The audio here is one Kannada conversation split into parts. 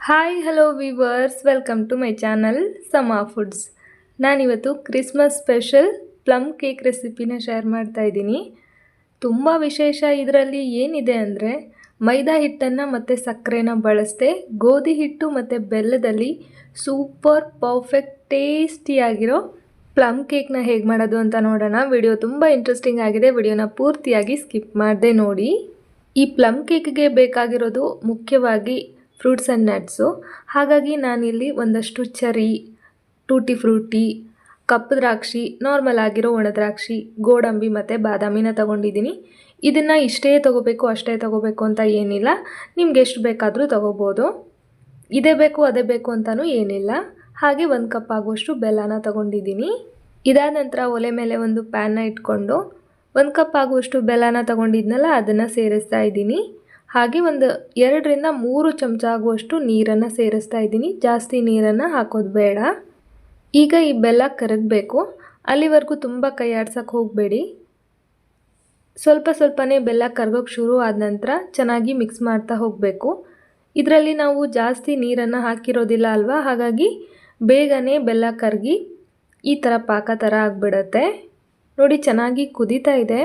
Hi hello viewers welcome to my channel Sama foods ನಾನಿವತ್ತು ಕ್ರಿಸ್ಮಸ್ ಸ್ಪೆಷಲ್ ಪ್ಲಮ್ ಕೇಕ್ ರೆಸಿಪಿನ ಶೇರ್ ಮಾಡ್ತಾ ಇದ್ದೀನಿ. ತುಂಬ ವಿಶೇಷ ಇದರಲ್ಲಿ ಏನಿದೆ ಅಂದರೆ, ಮೈದಾ ಹಿಟ್ಟನ್ನು ಮತ್ತು ಸಕ್ಕರೆನ ಬಳಸದೆ, ಗೋಧಿ ಹಿಟ್ಟು ಮತ್ತು ಬೆಲ್ಲದಲ್ಲಿ ಸೂಪರ್ ಪರ್ಫೆಕ್ಟ್ ಟೇಸ್ಟಿಯಾಗಿರೋ ಪ್ಲಮ್ ಕೇಕ್ನ ಹೇಗೆ ಮಾಡೋದು ಅಂತ ನೋಡೋಣ. ವಿಡಿಯೋ ತುಂಬ ಇಂಟ್ರೆಸ್ಟಿಂಗ್ ಆಗಿದೆ. ವಿಡಿಯೋನ ಪೂರ್ತಿಯಾಗಿ ಸ್ಕಿಪ್ ಮಾಡದೆ ನೋಡಿ. ಈ ಪ್ಲಮ್ ಕೇಕ್ಗೆ ಬೇಕಾಗಿರೋದು ಮುಖ್ಯವಾಗಿ ಫ್ರೂಟ್ಸ್ ಆ್ಯಂಡ್ ನಟ್ಸು ಹಾಗಾಗಿ ನಾನಿಲ್ಲಿ ಒಂದಷ್ಟು ಚರಿ, ಟೂಟಿ ಫ್ರೂಟಿ, ಕಪ್ಪು ದ್ರಾಕ್ಷಿ ನಾರ್ಮಲ್ ಆಗಿರೋ ಒಣ ದ್ರಾಕ್ಷಿ, ಗೋಡಂಬಿ ಮತ್ತು ಬಾದಾಮಿನ ತಗೊಂಡಿದ್ದೀನಿ. ಇದನ್ನು ಇಷ್ಟೇ ತೊಗೋಬೇಕು, ಅಷ್ಟೇ ತೊಗೋಬೇಕು ಅಂತ ಏನಿಲ್ಲ. ನಿಮ್ಗೆ ಎಷ್ಟು ಬೇಕಾದರೂ ತೊಗೋಬೋದು. ಇದೇ ಬೇಕು, ಅದೇ ಬೇಕು ಅಂತಲೂ ಏನಿಲ್ಲ. ಹಾಗೆ ಒಂದು ಕಪ್ ಆಗುವಷ್ಟು ಬೆಲ್ಲನ ತಗೊಂಡಿದ್ದೀನಿ. ಇದಾದ ನಂತರ ಒಲೆ ಮೇಲೆ ಒಂದು ಪ್ಯಾನ್ನ ಇಟ್ಕೊಂಡು ಒಂದು ಕಪ್ ಆಗುವಷ್ಟು ಬೆಲ್ಲನ ತೊಗೊಂಡಿದ್ನಲ್ಲ, ಅದನ್ನು ಸೇರಿಸ್ತಾ ಇದ್ದೀನಿ. ಹಾಗೆ ಒಂದು ಎರಡರಿಂದ ಮೂರು ಚಮಚ ಆಗುವಷ್ಟು ನೀರನ್ನು ಸೇರಿಸ್ತಾ ಇದ್ದೀನಿ. ಜಾಸ್ತಿ ನೀರನ್ನು ಹಾಕೋದು ಬೇಡ. ಈಗ ಈ ಬೆಲ್ಲ ಕರಗಬೇಕು. ಅಲ್ಲಿವರೆಗೂ ತುಂಬ ಕೈ ಆಡ್ಸೋಕ್ಕೆ ಹೋಗಬೇಡಿ. ಸ್ವಲ್ಪ ಸ್ವಲ್ಪನೇ ಬೆಲ್ಲ ಕರಗೋಕ್ಕೆ ಶುರು ಆದ ನಂತರ ಚೆನ್ನಾಗಿ ಮಿಕ್ಸ್ ಮಾಡ್ತಾ ಹೋಗಬೇಕು. ಇದರಲ್ಲಿ ನಾವು ಜಾಸ್ತಿ ನೀರನ್ನು ಹಾಕಿರೋದಿಲ್ಲ ಅಲ್ವಾ? ಹಾಗಾಗಿ ಬೇಗನೆ ಬೆಲ್ಲ ಕರಗಿ ಈ ಥರ ಪಾಕ ಥರ ಆಗಿಬಿಡತ್ತೆ. ನೋಡಿ ಚೆನ್ನಾಗಿ ಕುದೀತಾ ಇದೆ.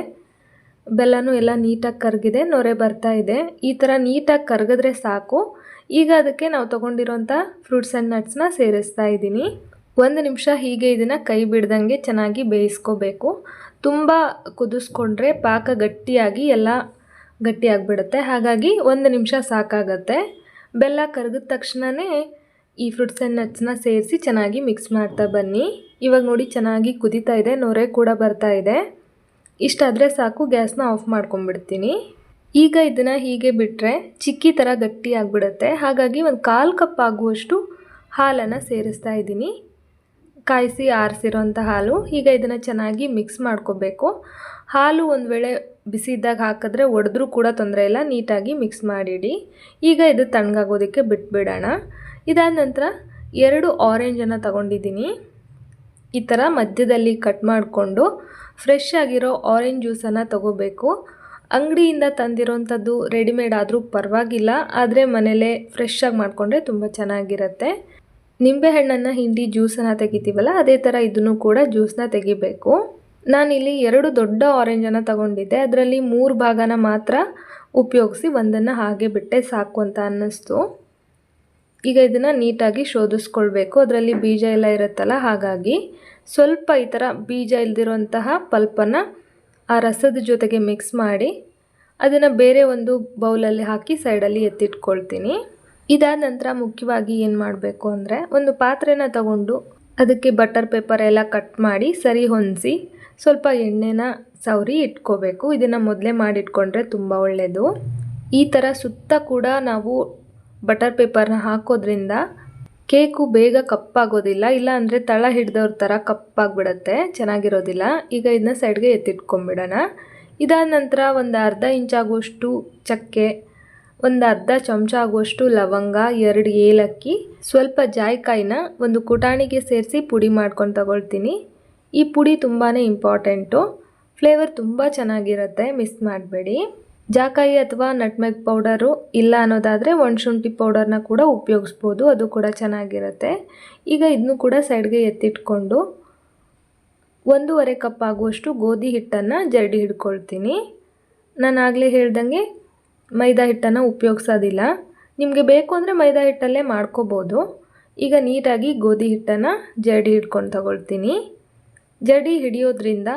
ಬೆಲ್ಲನೂ ಎಲ್ಲ ನೀಟಾಗಿ ಕರಗಿದೆ, ನೊರೆ ಬರ್ತಾ ಇದೆ. ಈ ಥರ ನೀಟಾಗಿ ಕರಗಿದ್ರೆ ಸಾಕು. ಈಗ ಅದಕ್ಕೆ ನಾವು ತೊಗೊಂಡಿರೋಂಥ ಫ್ರೂಟ್ಸ್ ಆ್ಯಂಡ್ ನಟ್ಸ್ನ ಸೇರಿಸ್ತಾ ಇದ್ದೀನಿ. ಒಂದು ನಿಮಿಷ ಹೀಗೆ ಇದನ್ನು ಕೈ ಬಿಡ್ದಂಗೆ ಚೆನ್ನಾಗಿ ಬೇಯಿಸ್ಕೋಬೇಕು. ತುಂಬ ಕುದಿಸ್ಕೊಂಡ್ರೆ ಪಾಕ ಗಟ್ಟಿಯಾಗಿ ಎಲ್ಲ ಗಟ್ಟಿಯಾಗಿಬಿಡುತ್ತೆ ಹಾಗಾಗಿ ಒಂದು ನಿಮಿಷ ಸಾಕಾಗತ್ತೆ. ಬೆಲ್ಲ ಕರಗಿದ ತಕ್ಷಣವೇ ಈ ಫ್ರೂಟ್ಸ್ ಆ್ಯಂಡ್ ನಟ್ಸ್ನ ಸೇರಿಸಿ ಚೆನ್ನಾಗಿ ಮಿಕ್ಸ್ ಮಾಡ್ತಾ ಬನ್ನಿ. ಇವಾಗ ನೋಡಿ ಚೆನ್ನಾಗಿ ಕುದೀತಾ ಇದೆ, ನೊರೆ ಕೂಡ ಬರ್ತಾ ಇದೆ. ಇಷ್ಟಾದರೆ ಸಾಕು, ಗ್ಯಾಸ್ನ ಆಫ್ ಮಾಡ್ಕೊಂಡ್ಬಿಡ್ತೀನಿ. ಈಗ ಇದನ್ನು ಹೀಗೆ ಬಿಟ್ಟರೆ ಚಿಕ್ಕಿ ಥರ ಗಟ್ಟಿ ಆಗಿಬಿಡುತ್ತೆ. ಹಾಗಾಗಿ ಒಂದು ಕಾಲು ಕಪ್ ಆಗುವಷ್ಟು ಹಾಲನ್ನು ಸೇರಿಸ್ತಾ ಇದ್ದೀನಿ. ಕಾಯಿಸಿ ಆರಿಸಿರೋಂಥ ಹಾಲು. ಈಗ ಇದನ್ನು ಚೆನ್ನಾಗಿ ಮಿಕ್ಸ್ ಮಾಡ್ಕೋಬೇಕು. ಹಾಲು ಒಂದು ವೇಳೆ ಬಿಸಿ ಇದ್ದಾಗ ಹಾಕಿದ್ರೆ ಒಡೆದ್ರೂ ಕೂಡ ತೊಂದರೆ ಇಲ್ಲ, ನೀಟಾಗಿ ಮಿಕ್ಸ್ ಮಾಡಿಡಿ. ಈಗ ಇದು ತಣ್ಣಗಾಗೋದಕ್ಕೆ ಬಿಟ್ಬಿಡೋಣ. ಇದಾದ ನಂತರ ಎರಡು ಆರೆಂಜನ್ನು ತಗೊಂಡಿದ್ದೀನಿ. ಈ ಥರ ಮಧ್ಯದಲ್ಲಿ ಕಟ್ ಮಾಡಿಕೊಂಡು ಫ್ರೆಶ್ ಆಗಿರೋ ಆರೆಂಜ್ ಜ್ಯೂಸನ್ನು ತಗೋಬೇಕು. ಅಂಗಡಿಯಿಂದ ತಂದಿರೋಂಥದ್ದು ರೆಡಿಮೇಡ್ ಆದರೂ ಪರವಾಗಿಲ್ಲ, ಆದರೆ ಮನೇಲೇ ಫ್ರೆಶ್ ಆಗಿ ಮಾಡಿಕೊಂಡ್ರೆ ತುಂಬ ಚೆನ್ನಾಗಿರುತ್ತೆ. ನಿಂಬೆಹಣ್ಣನ್ನು ಹಿಂಡಿ ಜ್ಯೂಸನ್ನು ತೆಗಿತೀವಲ್ಲ, ಅದೇ ಥರ ಇದನ್ನು ಕೂಡ ಜ್ಯೂಸನ್ನ ತೆಗಿಬೇಕು. ನಾನಿಲ್ಲಿ ಎರಡು ದೊಡ್ಡ ಆರೆಂಜನ್ನು ತಗೊಂಡಿದ್ದೆ, ಅದರಲ್ಲಿ ಮೂರು ಭಾಗನ ಮಾತ್ರ ಉಪಯೋಗಿಸಿ ಒಂದನ್ನು ಹಾಗೆ ಬಿಟ್ಟೆ ಸಾಕು ಅಂತ ಅನ್ನಿಸ್ತು. ಈಗ ಇದನ್ನು ನೀಟಾಗಿ ಶೋಧಿಸ್ಕೊಳ್ಬೇಕು, ಅದರಲ್ಲಿ ಬೀಜ ಎಲ್ಲ ಇರುತ್ತಲ್ಲ, ಹಾಗಾಗಿ. ಸ್ವಲ್ಪ ಈ ಥರ ಬೀಜ ಇಲ್ದಿರೋಂತಹ ಪಲ್ಪನ್ನು ಆ ರಸದ ಜೊತೆಗೆ ಮಿಕ್ಸ್ ಮಾಡಿ ಅದನ್ನು ಬೇರೆ ಒಂದು ಬೌಲಲ್ಲಿ ಹಾಕಿ ಸೈಡಲ್ಲಿ ಎತ್ತಿಟ್ಕೊಳ್ತೀನಿ. ಇದಾದ ನಂತರ ಮುಖ್ಯವಾಗಿ ಏನು ಮಾಡಬೇಕು ಅಂದರೆ ಒಂದು ಪಾತ್ರೆನ ತಗೊಂಡು ಅದಕ್ಕೆ ಬಟರ್ ಪೇಪರ್ ಎಲ್ಲ ಕಟ್ ಮಾಡಿ ಸರಿ ಹೊಂದಿಸಿ ಸ್ವಲ್ಪ ಎಣ್ಣೆನ ಸವರಿ ಇಟ್ಕೋಬೇಕು. ಇದನ್ನು ಮೊದಲೇ ಮಾಡಿಟ್ಕೊಂಡ್ರೆ ತುಂಬ ಒಳ್ಳೆಯದು ಈ ಥರ ಸುತ್ತ ಕೂಡ ನಾವು ಬಟರ್ ಪೇಪರ್ನ ಹಾಕೋದ್ರಿಂದ ಕೇಕು ಬೇಗ ಕಪ್ಪಾಗೋದಿಲ್ಲ ಇಲ್ಲ ಅಂದರೆ ತಳ ಹಿಡ್ದವ್ರ ಥರ ಕಪ್ಪಾಗಿಬಿಡತ್ತೆ, ಚೆನ್ನಾಗಿರೋದಿಲ್ಲ. ಈಗ ಇದನ್ನ ಸೈಡ್ಗೆ ಎತ್ತಿಟ್ಕೊಂಬಿಡೋಣ ಇದಾದ ನಂತರ ಒಂದು ಅರ್ಧ ಇಂಚಾಗುವಷ್ಟು ಚಕ್ಕೆ, ಒಂದು ಅರ್ಧ ಚಮಚ ಆಗುವಷ್ಟು ಲವಂಗ, ಎರಡು ಏಲಕ್ಕಿ, ಸ್ವಲ್ಪ ಜಾಯ್ಕಾಯಿನ ಒಂದು ಕುಟಾಣಿಗೆ ಸೇರಿಸಿ ಪುಡಿ ಮಾಡ್ಕೊಂಡು ತಗೊಳ್ತೀನಿ. ಈ ಪುಡಿ ತುಂಬಾ ಇಂಪಾರ್ಟೆಂಟು ಫ್ಲೇವರ್ ತುಂಬ ಚೆನ್ನಾಗಿರುತ್ತೆ ಮಿಸ್ ಮಾಡಬೇಡಿ. ಜಾಕಾಯಿ ಅಥವಾ ನಟ್ಮೆಗ್ ಪೌಡರು ಇಲ್ಲ ಅನ್ನೋದಾದರೆ ಒಣಶುಂಠಿ ಪೌಡರ್ನ ಕೂಡ ಉಪಯೋಗಿಸ್ಬೋದು, ಅದು ಕೂಡ ಚೆನ್ನಾಗಿರುತ್ತೆ. ಈಗ ಇದನ್ನು ಕೂಡ ಸೈಡ್ಗೆ ಎತ್ತಿಟ್ಕೊಂಡು ಒಂದೂವರೆ ಕಪ್ ಆಗುವಷ್ಟು ಗೋಧಿ ಹಿಟ್ಟನ್ನು ಜರಡಿ ಹಿಡ್ಕೊಳ್ತೀನಿ. ನಾನು ಆಗಲೇ ಹೇಳ್ದಂಗೆ ಮೈದಾ ಹಿಟ್ಟನ್ನು ಉಪಯೋಗಿಸೋದಿಲ್ಲ. ನಿಮಗೆ ಬೇಕು ಅಂದರೆ ಮೈದಾ ಹಿಟ್ಟಲ್ಲೇ ಮಾಡ್ಕೋಬೋದು. ಈಗ ನೀಟಾಗಿ ಗೋಧಿ ಹಿಟ್ಟನ್ನು ಜರಡಿ ಹಿಡ್ಕೊಂಡು ತಗೊಳ್ತೀನಿ. ಜಡಿ ಹಿಡಿಯೋದ್ರಿಂದ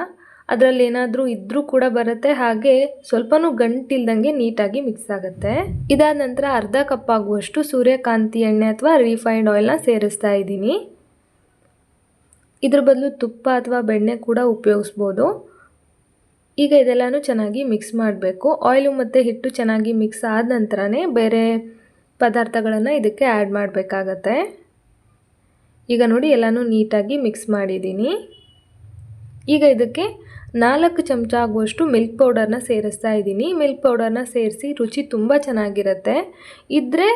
ಅದರಲ್ಲಿ ಏನಾದರೂ ಇದ್ರೂ ಕೂಡ ಬರುತ್ತೆ. ಹಾಗೆ ಸ್ವಲ್ಪನೂ ಗಂಟಿಲ್ದಂಗೆ ನೀಟಾಗಿ ಮಿಕ್ಸ್ ಆಗುತ್ತೆ. ಇದಾದ ನಂತರ ಅರ್ಧ ಕಪ್ ಆಗುವಷ್ಟು ಸೂರ್ಯಕಾಂತಿ ಎಣ್ಣೆ ಅಥವಾ ರಿಫೈನ್ಡ್ ಆಯಿಲ್ನ ಸೇರಿಸ್ತಾ ಇದ್ದೀನಿ. ಇದ್ರ ಬದಲು ತುಪ್ಪ ಅಥವಾ ಬೆಣ್ಣೆ ಕೂಡ ಉಪಯೋಗಿಸ್ಬೋದು. ಈಗ ಇದೆಲ್ಲನೂ ಚೆನ್ನಾಗಿ ಮಿಕ್ಸ್ ಮಾಡಬೇಕು. ಆಯಿಲು ಮತ್ತು ಹಿಟ್ಟು ಚೆನ್ನಾಗಿ ಮಿಕ್ಸ್ ಆದ ನಂತರನೇ ಬೇರೆ ಪದಾರ್ಥಗಳನ್ನು ಇದಕ್ಕೆ ಆ್ಯಡ್ ಮಾಡಬೇಕಾಗತ್ತೆ. ಈಗ ನೋಡಿ ಎಲ್ಲನೂ ನೀಟಾಗಿ ಮಿಕ್ಸ್ ಮಾಡಿದ್ದೀನಿ. ಈಗ ಇದಕ್ಕೆ ನಾಲ್ಕು ಚಮಚ ಆಗುವಷ್ಟು ಮಿಲ್ಕ್ ಪೌಡರ್ನ ಸೇರಿಸ್ತಾ ಇದ್ದೀನಿ. ಮಿಲ್ಕ್ ಪೌಡರ್ನ ಸೇರಿಸಿ ರುಚಿ ತುಂಬ ಚೆನ್ನಾಗಿರುತ್ತೆ. ಇದ್ದರೆ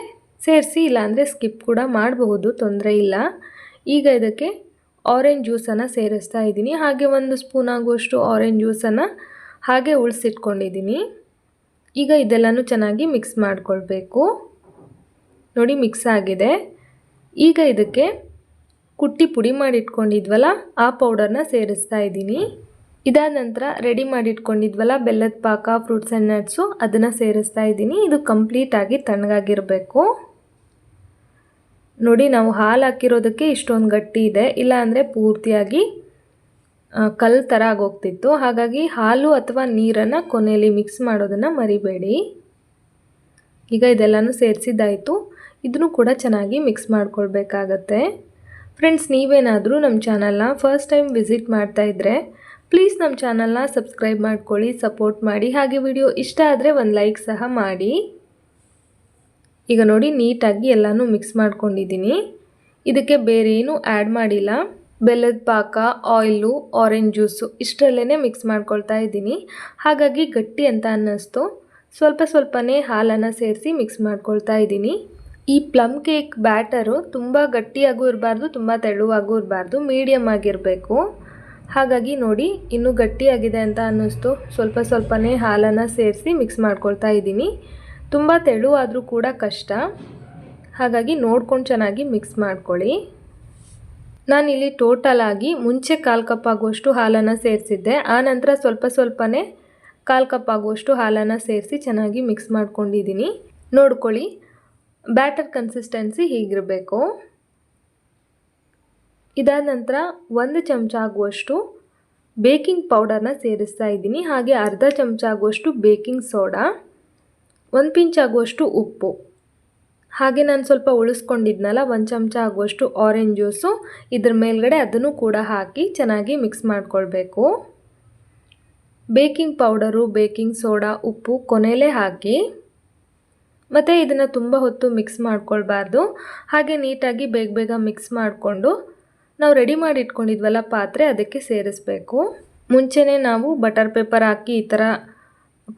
ಸೇರಿಸಿ ಇಲ್ಲಾಂದರೆ ಸ್ಕಿಪ್ ಕೂಡ ಮಾಡಬಹುದು, ತೊಂದರೆ ಇಲ್ಲ. ಈಗ ಇದಕ್ಕೆ ಆರೆಂಜ್ ಜ್ಯೂಸನ್ನು ಸೇರಿಸ್ತಾ ಇದ್ದೀನಿ. ಹಾಗೆ ಒಂದು ಸ್ಪೂನ್ ಆಗುವಷ್ಟು ಆರೆಂಜ್ ಜ್ಯೂಸನ್ನು ಹಾಗೆ ಉಳಿಸಿಟ್ಕೊಂಡಿದ್ದೀನಿ. ಈಗ ಇದೆಲ್ಲನೂ ಚೆನ್ನಾಗಿ ಮಿಕ್ಸ್ ಮಾಡಿಕೊಳ್ಬೇಕು. ನೋಡಿ ಮಿಕ್ಸ್ ಆಗಿದೆ. ಈಗ ಇದಕ್ಕೆ ಕುಟ್ಟಿ ಪುಡಿ ಮಾಡಿಟ್ಕೊಂಡಿದ್ವಲ್ಲ, ಆ ಪೌಡರ್ನ ಸೇರಿಸ್ತಾ ಇದ್ದೀನಿ. ಇದಾದ ನಂತರ ರೆಡಿ ಮಾಡಿಟ್ಕೊಂಡಿದ್ವಲ್ಲ ಬೆಲ್ಲದ ಪಾಕ ಫ್ರೂಟ್ಸ್ ಆ್ಯಂಡ್ ನಟ್ಸು ಅದನ್ನು ಸೇರಿಸ್ತಾ ಇದ್ದೀನಿ. ಇದು ಕಂಪ್ಲೀಟಾಗಿ ತಣ್ಣಗಾಗಿರಬೇಕು. ನೋಡಿ, ನಾವು ಹಾಲು ಹಾಕಿರೋದಕ್ಕೆ ಇಷ್ಟೊಂದು ಗಟ್ಟಿ ಇದೆ. ಇಲ್ಲಾಂದರೆ ಪೂರ್ತಿಯಾಗಿ ಕಲ್ಲು ಥರ ಆಗೋಗ್ತಿತ್ತು. ಹಾಗಾಗಿ ಹಾಲು ಅಥವಾ ನೀರನ್ನು ಕೊನೆಯಲ್ಲಿ ಮಿಕ್ಸ್ ಮಾಡೋದನ್ನು ಮರಿಬೇಡಿ. ಈಗ ಇದೆಲ್ಲನೂ ಸೇರಿಸಿದ್ದಾಯಿತು. ಇದನ್ನು ಕೂಡ ಚೆನ್ನಾಗಿ ಮಿಕ್ಸ್ ಮಾಡ್ಕೊಳ್ಬೇಕಾಗತ್ತೆ. ಫ್ರೆಂಡ್ಸ್ ನೀವೇನಾದರೂ ನಮ್ಮ ಚಾನಲ್ನ ಫಸ್ಟ್ ಟೈಮ್ ವಿಸಿಟ್ ಮಾಡ್ತಾ ಇದ್ದರೆ ಪ್ಲೀಸ್ ನಮ್ಮ ಚಾನಲ್ನ ಸಬ್ಸ್ಕ್ರೈಬ್ ಮಾಡ್ಕೊಳ್ಳಿ, ಸಪೋರ್ಟ್ ಮಾಡಿ. ಹಾಗೆ ವಿಡಿಯೋ ಇಷ್ಟ ಆದರೆ ಒಂದು ಲೈಕ್ ಸಹ ಮಾಡಿ. ಈಗ ನೋಡಿ, ನೀಟಾಗಿ ಎಲ್ಲನೂ ಮಿಕ್ಸ್ ಮಾಡ್ಕೊಂಡಿದ್ದೀನಿ. ಇದಕ್ಕೆ ಬೇರೆ ಏನೂ ಆ್ಯಡ್ ಮಾಡಿಲ್ಲ. ಬೆಲ್ಲದ ಪಾಕ ಆಯಿಲು ಆರೆಂಜ್ ಜ್ಯೂಸು ಇಷ್ಟರಲ್ಲೇ ಮಿಕ್ಸ್ ಮಾಡ್ಕೊಳ್ತಾ ಇದ್ದೀನಿ. ಹಾಗಾಗಿ ಗಟ್ಟಿ ಅಂತ ಅನ್ನಿಸ್ತು. ಸ್ವಲ್ಪ ಸ್ವಲ್ಪನೇ ಹಾಲನ್ನು ಸೇರಿಸಿ ಮಿಕ್ಸ್ ಮಾಡ್ಕೊಳ್ತಾ ಇದ್ದೀನಿ. ಈ ಪ್ಲಮ್ ಕೇಕ್ ಬ್ಯಾಟರು ತುಂಬ ಗಟ್ಟಿಯಾಗೂ ಇರಬಾರ್ದು, ತುಂಬ ತೆಳುವಾಗೂ ಇರಬಾರ್ದು ಮೀಡಿಯಮ್ ಆಗಿರಬೇಕು. ಹಾಗಾಗಿ ನೋಡಿ, ಇನ್ನೂ ಗಟ್ಟಿಯಾಗಿದೆ ಅಂತ ಅನ್ನಿಸ್ತು. ಸ್ವಲ್ಪ ಸ್ವಲ್ಪನೇ ಹಾಲನ್ನು ಸೇರಿಸಿ ಮಿಕ್ಸ್ ಮಾಡ್ಕೊಳ್ತಾ ಇದ್ದೀನಿ. ತುಂಬ ತೆಳುವಾದರೂ ಕೂಡ ಕಷ್ಟ. ಹಾಗಾಗಿ ನೋಡ್ಕೊಂಡು ಚೆನ್ನಾಗಿ ಮಿಕ್ಸ್ ಮಾಡ್ಕೊಳ್ಳಿ. ನಾನಿಲ್ಲಿ ಟೋಟಲ್ ಆಗಿ ಮುಂಚೆ ಕಾಲು ಕಪ್ ಆಗುವಷ್ಟು ಹಾಲನ್ನು ಸೇರಿಸಿದ್ದೆ. ಆನಂತರ ಸ್ವಲ್ಪ ಸ್ವಲ್ಪನೇ ಕಾಲು ಕಪ್ ಆಗುವಷ್ಟು ಹಾಲನ್ನು ಸೇರಿಸಿ ಚೆನ್ನಾಗಿ ಮಿಕ್ಸ್ ಮಾಡ್ಕೊಂಡಿದ್ದೀನಿ. ನೋಡ್ಕೊಳ್ಳಿ. ಬ್ಯಾಟರ್ ಕನ್ಸಿಸ್ಟೆನ್ಸಿ ಹೀಗಿರಬೇಕು. ಇದಾದ ನಂತರ ಒಂದು ಚಮಚ ಆಗುವಷ್ಟು ಬೇಕಿಂಗ್ ಪೌಡರ್ನ ಸೇರಿಸ್ತಾ ಇದ್ದೀನಿ. ಹಾಗೆ ಅರ್ಧ ಚಮಚ ಆಗುವಷ್ಟು ಬೇಕಿಂಗ್ ಸೋಡಾ, ಒಂದು ಪಿಂಚ್ ಆಗುವಷ್ಟು ಉಪ್ಪು. ಹಾಗೆ ನಾನು ಸ್ವಲ್ಪ ಉಳಿಸ್ಕೊಂಡಿದ್ನಲ್ಲ, ಒಂದು ಚಮಚ ಆಗುವಷ್ಟು ಆರೆಂಜ್ ಜ್ಯೂಸು ಇದ್ರ ಮೇಲ್ಗಡೆ ಅದನ್ನು ಕೂಡ ಹಾಕಿ ಚೆನ್ನಾಗಿ ಮಿಕ್ಸ್ ಮಾಡಿಕೊಳ್ಬೇಕು. ಬೇಕಿಂಗ್ ಪೌಡರು, ಬೇಕಿಂಗ್ ಸೋಡಾ, ಉಪ್ಪು ಕೊನೆಯಲ್ಲೇ ಹಾಕಿ, ಮತ್ತು ಇದನ್ನು ತುಂಬ ಹೊತ್ತು ಮಿಕ್ಸ್ ಮಾಡ್ಕೊಳ್ಬಾರ್ದು. ಹಾಗೆ ನೀಟಾಗಿ ಬೇಗ ಬೇಗ ಮಿಕ್ಸ್ ಮಾಡಿಕೊಂಡು ನಾವು ರೆಡಿ ಮಾಡಿ ಇಟ್ಕೊಂಡಿದ್ವಲ್ಲ ಪಾತ್ರೆ, ಅದಕ್ಕೆ ಸೇರಿಸ್ಬೇಕು. ಮುಂಚೆನೇ ನಾವು ಬಟರ್ ಪೇಪರ್ ಹಾಕಿ ಈ ಥರ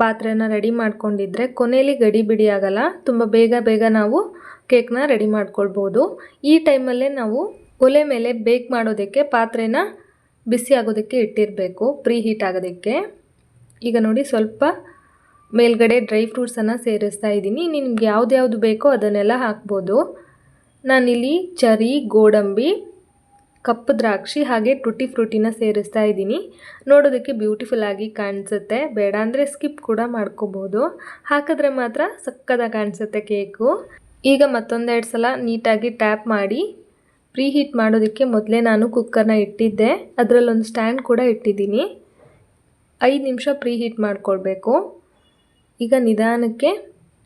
ಪಾತ್ರೆನ ರೆಡಿ ಮಾಡ್ಕೊಂಡಿದ್ರೆ ಕೊನೆಯಲ್ಲಿ ಗಡಿ ಬಿಡಿ ಆಗಲ್ಲ. ತುಂಬ ಬೇಗ ಬೇಗ ನಾವು ಕೇಕ್ನ ರೆಡಿ ಮಾಡ್ಕೊಳ್ಬೋದು. ಈ ಟೈಮಲ್ಲೇ ನಾವು ಒಲೆ ಮೇಲೆ ಬೇಕ್ ಮಾಡೋದಕ್ಕೆ ಪಾತ್ರೆನ ಬಿಸಿ ಆಗೋದಕ್ಕೆ ಇಟ್ಟಿರಬೇಕು ಪ್ರೀ ಹೀಟ್ ಆಗೋದಕ್ಕೆ. ಈಗ ನೋಡಿ ಸ್ವಲ್ಪ ಮೇಲ್ಗಡೆ ಡ್ರೈ ಫ್ರೂಟ್ಸನ್ನು ಸೇರಿಸ್ತಾ ಇದ್ದೀನಿ. ನಿಮ್ಗೆ ಯಾವ್ದು ಬೇಕೋ ಅದನ್ನೆಲ್ಲ ಹಾಕ್ಬೋದು. ನಾನಿಲ್ಲಿ ಚರಿ, ಗೋಡಂಬಿ ಕಪ್ಪು ದ್ರಾಕ್ಷಿ ಹಾಗೆ ಟುಟಿ ಫ್ರೂಟಿನ ಸೇರಿಸ್ತಾ ಇದ್ದೀನಿ. ನೋಡೋದಕ್ಕೆ ಬ್ಯೂಟಿಫುಲ್ ಆಗಿ ಕಾಣಿಸುತ್ತೆ. ಬೇಡ ಅಂದರೆ ಸ್ಕಿಪ್ ಕೂಡ ಮಾಡ್ಕೋಬೋದು. ಹಾಕಿದ್ರೆ ಮಾತ್ರ ಸಕ್ಕದಾಗಿ ಕಾಣಿಸುತ್ತೆ ಕೇಕು ಈಗ ಮತ್ತೊಂದೆರಡು ಸಲ ನೀಟಾಗಿ ಟ್ಯಾಪ್ ಮಾಡಿ ಪ್ರೀ ಹೀಟ್ ಮಾಡೋದಕ್ಕೆ ಮೊದಲೇ ನಾನು ಕುಕ್ಕರ್ನ ಇಟ್ಟಿದ್ದೆ. ಅದರಲ್ಲೊಂದು ಸ್ಟ್ಯಾಂಡ್ ಕೂಡ ಇಟ್ಟಿದ್ದೀನಿ. ಐದು ನಿಮಿಷ ಪ್ರೀ ಹೀಟ್ ಮಾಡಿಕೊಳ್ಬೇಕು. ಈಗ ನಿಧಾನಕ್ಕೆ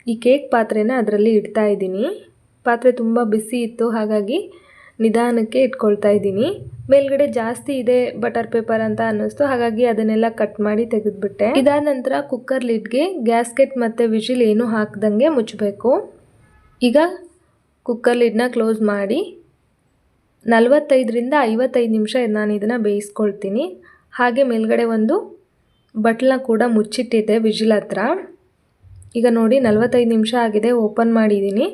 ಈ ಕೇಕ್ ಪಾತ್ರೆನ ಅದರಲ್ಲಿ ಇಡ್ತಾ ಇದ್ದೀನಿ. ಪಾತ್ರೆ ತುಂಬ ಬಿಸಿ ಇತ್ತು, ಹಾಗಾಗಿ ನಿಧಾನಕ್ಕೆ ಇಟ್ಕೊಳ್ತಾ ಇದ್ದೀನಿ. ಮೇಲ್ಗಡೆ ಜಾಸ್ತಿ ಇದೆ ಬಟರ್ ಪೇಪರ್ ಅಂತ ಅನ್ನಿಸ್ತು. ಹಾಗಾಗಿ ಅದನ್ನೆಲ್ಲ ಕಟ್ ಮಾಡಿ ತೆಗೆದ್ಬಿಟ್ಟೆ. ಇದಾದ ನಂತರ ಕುಕ್ಕರ್ ಲಿಡ್ಗೆ ಗ್ಯಾಸ್ಕೆಟ್ ಮತ್ತು ವಿಷಿಲ್ ಏನು ಹಾಕ್ದಂಗೆ ಮುಚ್ಚಬೇಕು. ಈಗ ಕುಕ್ಕರ್ ಲಿಡ್ನ ಕ್ಲೋಸ್ ಮಾಡಿ ನಲವತ್ತೈದರಿಂದ ಐವತ್ತೈದು ನಿಮಿಷ ನಾನು ಇದನ್ನು ಬೇಯಿಸ್ಕೊಳ್ತೀನಿ. ಹಾಗೆ ಮೇಲ್ಗಡೆ ಒಂದು ಬಟ್ಲನ್ನ ಕೂಡ ಮುಚ್ಚಿಟ್ಟಿದ್ದೆ ವಿಜಿಲ್ ಹತ್ರ. ಈಗ ನೋಡಿ ನಲವತ್ತೈದು ನಿಮಿಷ ಆಗಿದೆ ಓಪನ್ ಮಾಡಿದ್ದೀನಿ.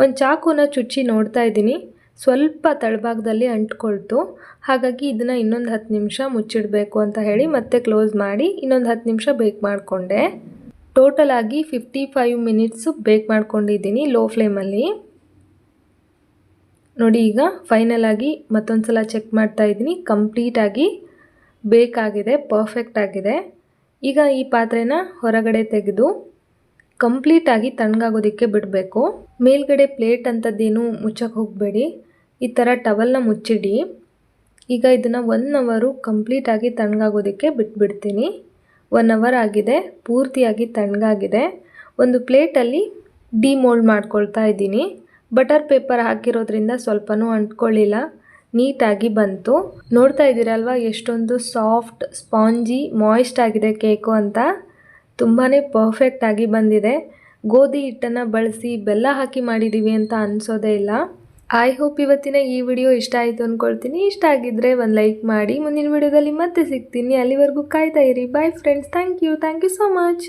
ಒಂದು ಚಾಕುನ ಚುಚ್ಚಿ ನೋಡ್ತಾ ಇದ್ದೀನಿ. ಸ್ವಲ್ಪ ತಳಭಾಗದಲ್ಲಿ ಅಂಟ್ಕೊಳ್ತು. ಹಾಗಾಗಿ ಇದನ್ನು ಇನ್ನೊಂದು ಹತ್ತು ನಿಮಿಷ ಮುಚ್ಚಿಡಬೇಕು ಅಂತ ಹೇಳಿ ಮತ್ತೆ ಕ್ಲೋಸ್ ಮಾಡಿ ಇನ್ನೊಂದು ಹತ್ತು ನಿಮಿಷ ಬೇಕ್ ಮಾಡಿಕೊಂಡೆ. ಟೋಟಲ್ ಆಗಿ ಫಿಫ್ಟಿ ಫೈವ್ ಮಿನಿಟ್ಸು ಬೇಕ್ ಮಾಡ್ಕೊಂಡಿದ್ದೀನಿ ಲೋ ಫ್ಲೇಮಲ್ಲಿ ನೋಡಿ ಈಗ ಫೈನಲ್ ಆಗಿ ಮತ್ತೊಂದು ಸಲ ಚೆಕ್ ಮಾಡ್ತಾ ಇದ್ದೀನಿ. ಕಂಪ್ಲೀಟಾಗಿ ಬೇಕಾಗಿದೆ ಪರ್ಫೆಕ್ಟ್ ಆಗಿದೆ. ಈಗ ಈ ಪಾತ್ರೆನ ಹೊರಗಡೆ ತೆಗೆದು ಕಂಪ್ಲೀಟಾಗಿ ತಣ್ಣಗಾಗೋದಕ್ಕೆ ಬಿಡಬೇಕು. ಮೇಲ್ಗಡೆ ಪ್ಲೇಟ್ ಅಂಥದ್ದೇನು ಮುಚ್ಚಕ್ಕೆ ಹೋಗಬೇಡಿ. ಈ ಥರ ಟವಲ್ನ ಮುಚ್ಚಿಡಿ. ಈಗ ಇದನ್ನು ಒನ್ ಅವರು ಕಂಪ್ಲೀಟಾಗಿ ತಣ್ಣಗಾಗೋದಕ್ಕೆ ಬಿಟ್ಬಿಡ್ತೀನಿ. ಒನ್ ಅವರ್ ಆಗಿದೆ, ಪೂರ್ತಿಯಾಗಿ ತಣ್ಣಗಾಗಿದೆ. ಒಂದು ಪ್ಲೇಟಲ್ಲಿ ಡಿಮೋಲ್ಡ್ ಮಾಡ್ಕೊಳ್ತಾ ಇದ್ದೀನಿ. ಬಟರ್ ಪೇಪರ್ ಹಾಕಿರೋದ್ರಿಂದ ಸ್ವಲ್ಪನೂ ಅಂಟ್ಕೊಳ್ಳಿಲ್ಲ. ನೀಟಾಗಿ ಬಂತು. ನೋಡ್ತಾ ಇದ್ದೀರಲ್ವ ಎಷ್ಟೊಂದು ಸಾಫ್ಟ್ ಸ್ಪಾಂಜಿ ಮಾಯಿಸ್ಟ್ ಆಗಿದೆ ಕೇಕು ಅಂತ? ತುಂಬಾ ಪರ್ಫೆಕ್ಟಾಗಿ ಬಂದಿದೆ. ಗೋಧಿ ಹಿಟ್ಟನ್ನು ಬಳಸಿ ಬೆಲ್ಲ ಹಾಕಿ ಮಾಡಿದ್ದೀವಿ ಅಂತ ಅನಿಸೋದೇ ಇಲ್ಲ. ಐ ಹೋಪ್ ಇವತ್ತಿನ ಈ ವಿಡಿಯೋ ಇಷ್ಟ ಆಯಿತು ಅಂದ್ಕೊಳ್ತೀನಿ ಇಷ್ಟ ಆಗಿದ್ದರೆ ಒಂದು ಲೈಕ್ ಮಾಡಿ. ಮುಂದಿನ ವಿಡಿಯೋದಲ್ಲಿ ಮತ್ತೆ ಸಿಗ್ತೀನಿ. ಅಲ್ಲಿವರೆಗೂ ಕಾಯ್ತಾ ಇರಿ. Bye friends thank you thank you so much